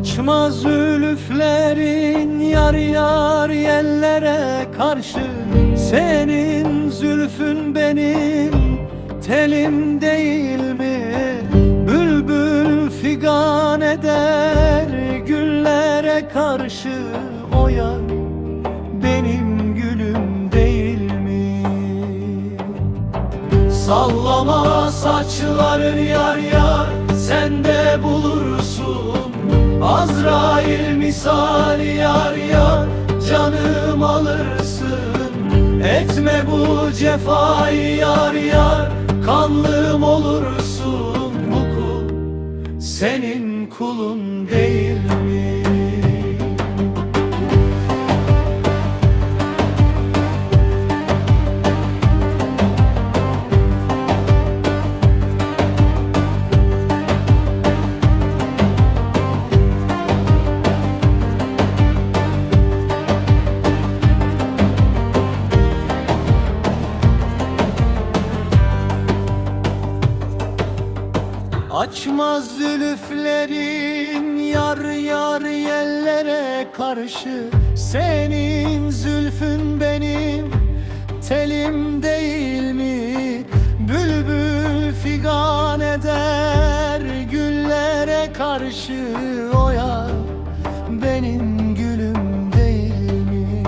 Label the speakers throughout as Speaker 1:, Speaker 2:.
Speaker 1: Açma zülüflerin yar yar yellere karşı Senin zülfün benim telim değil mi? Bülbül figan eder karşı O yar benim gülüm değil mi? Sallama saçların yar yar sen de bulursun Azrail misali yar yar canım alırsın Etme bu cefayı yar yar kanlım olursun Bu kul senin kulun değil mi? Açmaz zülüflerin yar yar yellere karşı Senin zülfün benim telim değil mi? Bülbül figan eder güllere karşı O yar benim gülüm değil mi?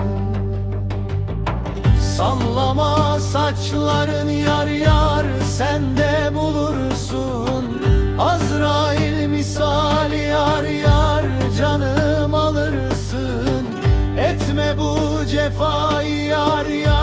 Speaker 1: Sallama saçların yar yar sen de cefayı yar yar